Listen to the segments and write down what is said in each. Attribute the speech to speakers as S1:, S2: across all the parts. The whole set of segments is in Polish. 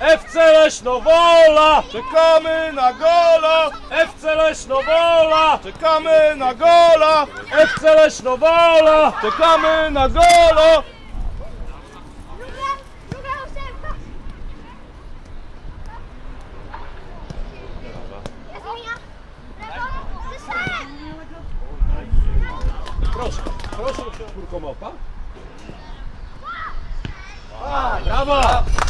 S1: FC Leśnowola!
S2: Czekamy na gola!
S1: FC Leśnowola!
S2: Czekamy na gola!
S1: FC Leśnowola!
S2: Czekamy na gola!
S3: Druga, druga ósemka. Jest moja. Brawo, zostałem.
S1: Proszę, proszę Kurkomopa. A, brawo!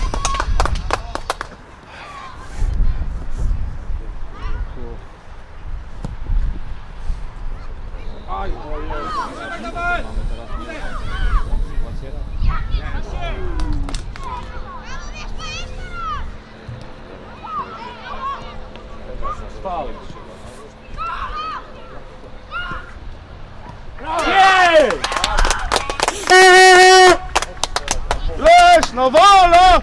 S2: Leszno wola!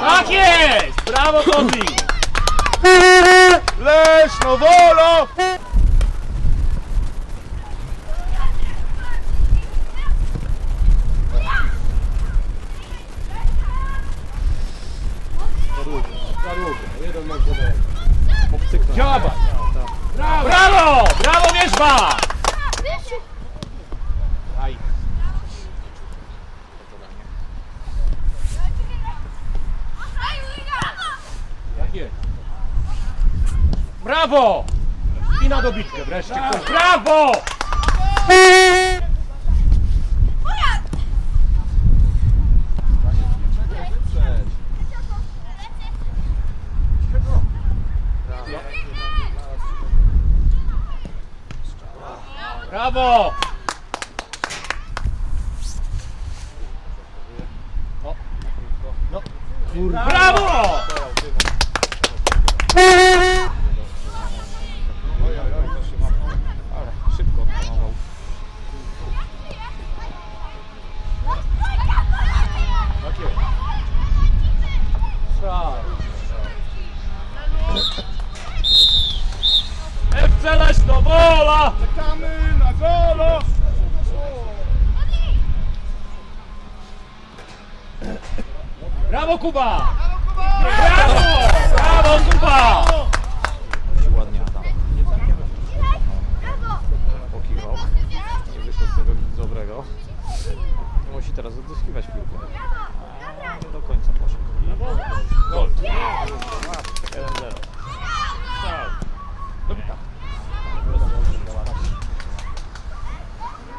S1: Tak jest! Brawo Kodli!
S2: Leszno wola!
S1: Działa! Brawo! Brawo!
S3: Wyszło.
S1: Tak jest. Brawo! I na dobitkę wreszcie ktoś. Brawo! Brawo! O. No. Brawo! Brawo Kuba! Brawo! Brawo Kuba!
S2: Ładnie tam.
S3: Brawo.
S2: Pokiwał. Nie wyszło z tego nic dobrego. Musi teraz odzyskiwać piłkę. A, nie do końca poszedł. Gol. 1-0.
S1: Dobita.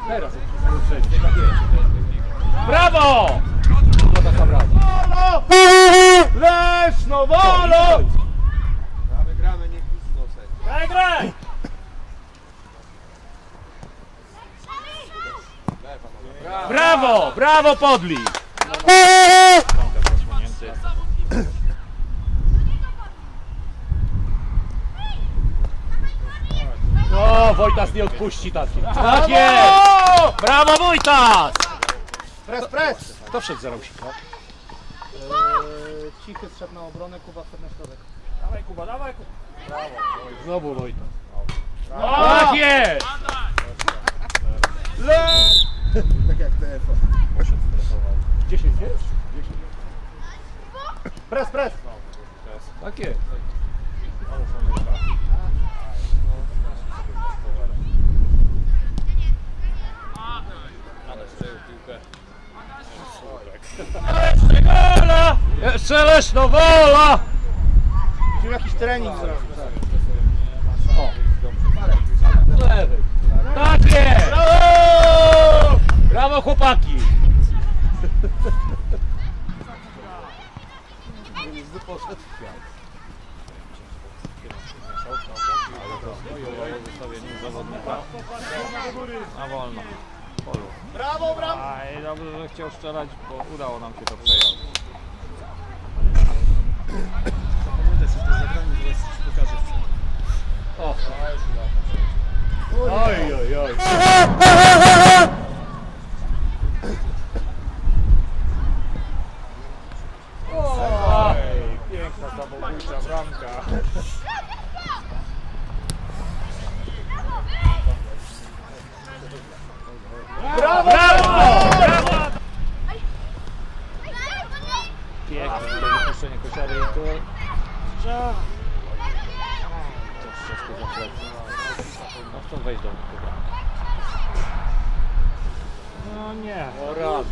S1: Teraz przejdzie. Tak jest. Brawo! Brawo.
S2: Leszno wola!
S4: Gramy, gramy, nie pusto sędzia.
S1: Graj, graj! Brawo! Brawo Podli!
S2: Zasłonięty.
S1: No, Wojtas nie odpuści taki. Tak jest! Brawo Wojtas!
S2: Pres, pres!
S1: Kto wszedł za Rausika?
S2: Cichy strzał na obronę, Kuba wszedł na środek.
S1: Dawaj Kuba, dawaj Kuba. Znowu Wojtas. Tak jest!
S2: Le...
S4: Tak jak.
S2: Poszedł, stresował.
S1: 10 jest?
S2: Pres, pres!
S1: Tak jest.
S2: Ale strzelił piłkę.
S1: Gola! Jeszcze Lesznowola!
S2: Musimy jakiś trening zrobić.
S1: O. Z lewej. Tak jest!
S2: Brawo!
S1: Brawo chłopaki!
S2: poszedł w świat. Ale to zwojowało zostawieniu zawodnika. Na wolno. Polu.
S4: Brawo, brawo!
S2: Aj, dobrze, że chciał strzelać, bo udało nam się to przejąć.
S1: O. Oj, oj, oj.
S2: doświadczenie kosiary i to... Strzał! To wszystko za plecy. No chcą wejść do mnie chyba. No nie.
S1: O raz.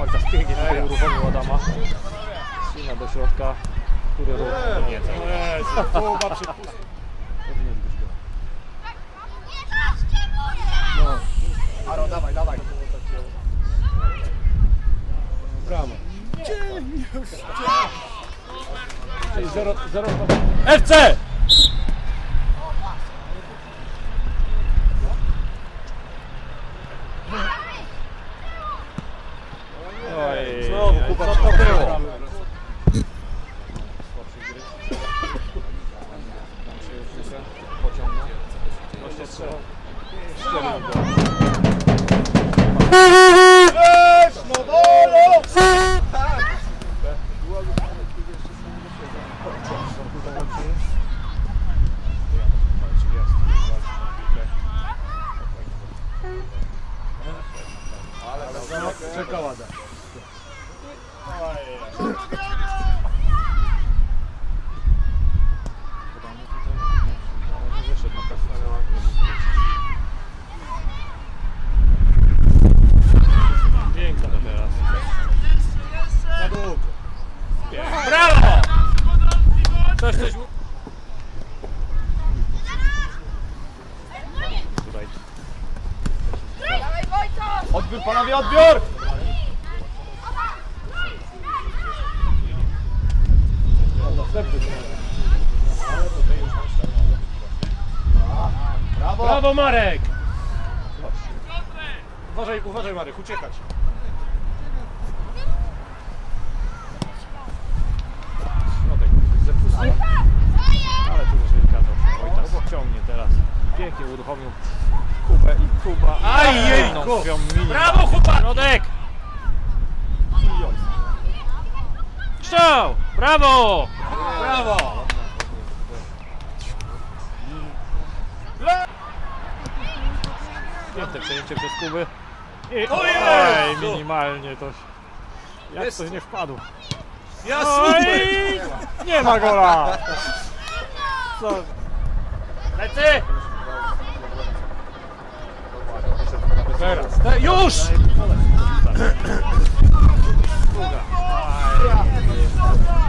S2: Oj, za szpiegi tutaj uruchomił Adama. Sina do środka, który ruch. Nie,
S1: co? Jezu, połowa przepustka. Czyli 0, 0, FC!
S2: Oj,
S1: Znowu, Kuba,
S2: co to było? Pociągnął. Właśnie strzelał. Strzelił go.
S4: Lecz, no wolno!
S1: Czeka łada.
S2: Nie wyszedł na kasę. Piękna to teraz.
S1: Na długo.
S2: Brawo! Coś, coś... Tutaj.
S1: Odbiór, panowie, odbiór!
S4: Brawo!
S1: Brawo, Marek!
S4: Uważaj, uważaj Marek, uciekać.
S2: Środek zepusty. Ale tu już wykazał. Wojtas ciągnie teraz. Pięknie uruchomił Kubę i Kuba.
S1: Aj,
S2: Jedną
S1: jejku!
S2: swoją mini.
S1: Brawo, chłopaki!
S2: Środek! Strzał! Brawo!
S1: Brawo!
S2: Piękne przejęcie przez Kuby. I...
S1: O
S2: Oj,
S1: Jezu!
S2: minimalnie to... Jak to nie wpadł?
S1: Ja
S2: Oj! Nie ma gola! Co?
S1: Lecy! Teraz. Te, już!
S2: Druga.